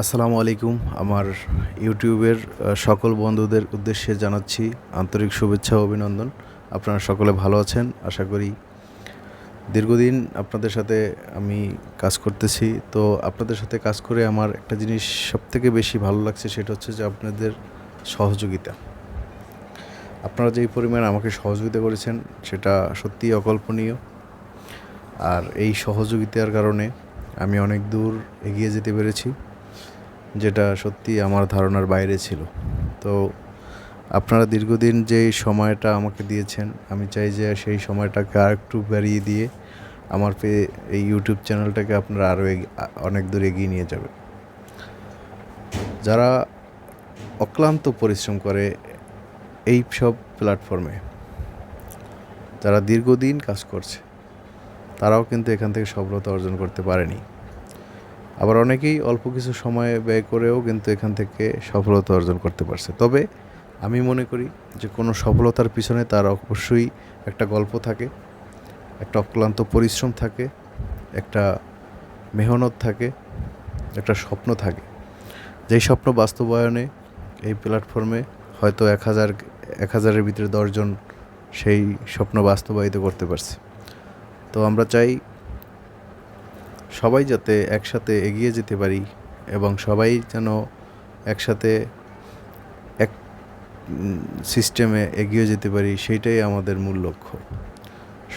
আসসালামু আলাইকুম। আমার ইউটিউবের সকল বন্ধুদের উদ্দেশ্যে জানাচ্ছি আন্তরিক শুভেচ্ছা অভিনন্দন। আপনারা সকলে ভালো আছেন, আশা করি। দীর্ঘদিন আপনাদের সাথে আমি কাজ করতেছি। তো আপনাদের সাথে কাজ করে আমার একটা জিনিস সবথেকে বেশি ভালো লাগছে, সেটা হচ্ছে যে আপনাদের সহযোগিতা। আপনারা যেই পরিমাণ আমাকে সহযোগিতা করেছেন, সেটা সত্যিই অকল্পনীয়। আর এই সহযোগিতার কারণে আমি অনেক দূর এগিয়ে যেতে পেরেছি। যেটা সত্যি আমার ধারণার বাইরে ছিল। তো আপনারা দীর্ঘদিন যে সময়টা আমাকে দিয়েছেন, আমি চাই যে সেই সময়টাকে আর একটু বাড়িয়ে দিয়ে আমার পে, এই ইউটিউব চ্যানেলটাকে আপনারা আরও অনেক দূর এগিয়ে নিয়ে যাবে যারা অক্লান্ত পরিশ্রম করে এই সব প্ল্যাটফর্মে যারা দীর্ঘদিন কাজ করছে, তারাও কিন্তু এখান থেকে সফলতা অর্জন করতে পারেনি। আবার অনেকেই অল্প কিছু সময় ব্যয় করেও কিন্তু এখান থেকে সফলতা অর্জন করতে পারছে। তবে আমি মনে করি যে কোনো সফলতার পিছনে তার অবশ্যই একটা গল্প থাকে, একটা অক্লান্ত পরিশ্রম থাকে, একটা মেহনত থাকে, একটা স্বপ্ন থাকে। যেই স্বপ্ন বাস্তবায়নে এই প্ল্যাটফর্মে হয়তো এক হাজার, এক হাজারের ভিতরে দশজন সেই স্বপ্ন বাস্তবায়িত করতে পারছে। তো আমরা চাই সবাই যাতে একসাথে এগিয়ে যেতে পারি এবং সবাই যেন একসাথে এক সিস্টেমে এগিয়ে যেতে পারি, সেইটাই আমাদের মূল লক্ষ্য।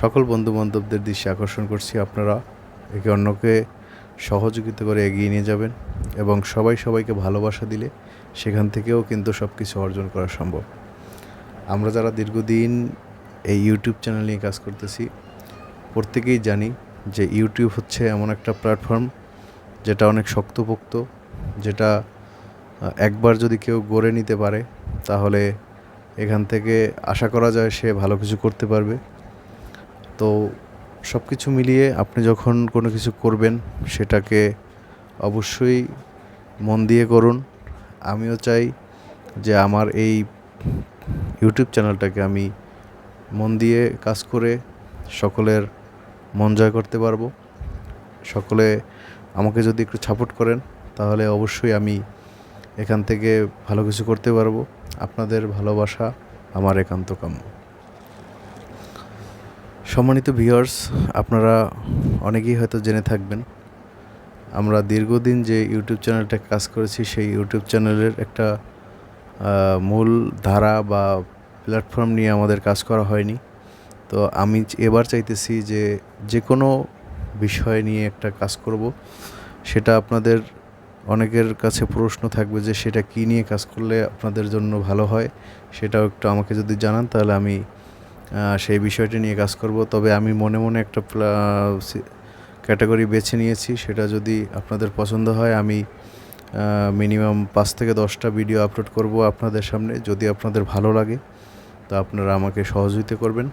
সকল বন্ধু বান্ধবদের দৃষ্টি আকর্ষণ করছি আপনারা। একে অন্যকে সহযোগিতা করে এগিয়ে নিয়ে যাবেন এবং সবাই সবাইকে ভালোবাসা দিলে সেখান থেকেও কিন্তু সব কিছু অর্জন করা সম্ভব। আমরা যারা দীর্ঘদিন এই ইউটিউব চ্যানেল নিয়ে কাজ করতেছি, প্রত্যেকেই জানি যে ইউটিউব হচ্ছে এমন একটা প্ল্যাটফর্ম যেটা অনেক শক্তপোক্ত, যেটা একবার যদি কেউ গড়ে নিতে পারে, তাহলে এখান থেকে আশা করা যায় সে ভালো কিছু করতে পারবে। তো সব কিছু মিলিয়ে আপনি যখন কোনো কিছু করবেন, সেটাকে অবশ্যই মন দিয়ে করুন। আমিও চাই যে আমার এই ইউটিউব চ্যানেলটাকে আমি মন দিয়ে কাজ করে সকলের মন জয় করতে পারব। সকলে আমাকে যদি একটু সাপোর্ট করেন, তাহলে অবশ্যই আমি এখান থেকে ভালো কিছু করতে পারব। আপনাদের ভালোবাসা আমার একান্ত কাম্য। সম্মানিত ভিউয়ার্স আপনারা অনেকেই হয়তো জেনে থাকবেন, আমরা দীর্ঘদিন যে ইউটিউব চ্যানেলটা কাজ করেছি, সেই ইউটিউব চ্যানেলের একটা মূল ধারা বা প্ল্যাটফর্ম নিয়ে আমাদের কাজ করা হয়নি। তো আমি এবার চাইতেছি যে যে কোনো বিষয় নিয়ে একটা কাজ করব। সেটা আপনাদের অনেকের কাছে প্রশ্ন থাকবে যে সেটা কী নিয়ে কাজ করলে আপনাদের জন্য ভালো হয়? সেটাও একটু আমাকে যদি জানান, তাহলে আমি সেই বিষয়টি নিয়ে কাজ করব। তবে আমি মনে মনে একটা ক্যাটাগরি বেছে নিয়েছি। সেটা যদি আপনাদের পছন্দ হয়, আমি মিনিমাম পাঁচ থেকে দশটা ভিডিও আপলোড করব আপনাদের সামনে। যদি আপনাদের ভালো লাগে, তো আপনারা আমাকে সহযোগিতা করবেন।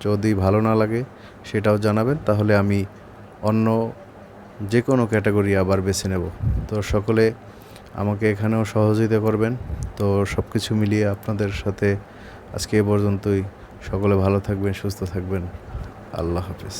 যদি ভালো না লাগে সেটাও জানাবেন, তাহলে আমি অন্য যে কোনো ক্যাটাগরি আবার বেছে নেব। তো সকলে আমাকে এখানেও সহযোগিতা করবেন। তো সব কিছু মিলিয়ে আপনাদের সাথে আজকে এ পর্যন্তই। সকলে ভালো থাকবেন, সুস্থ থাকবেন। আল্লাহ হাফিজ।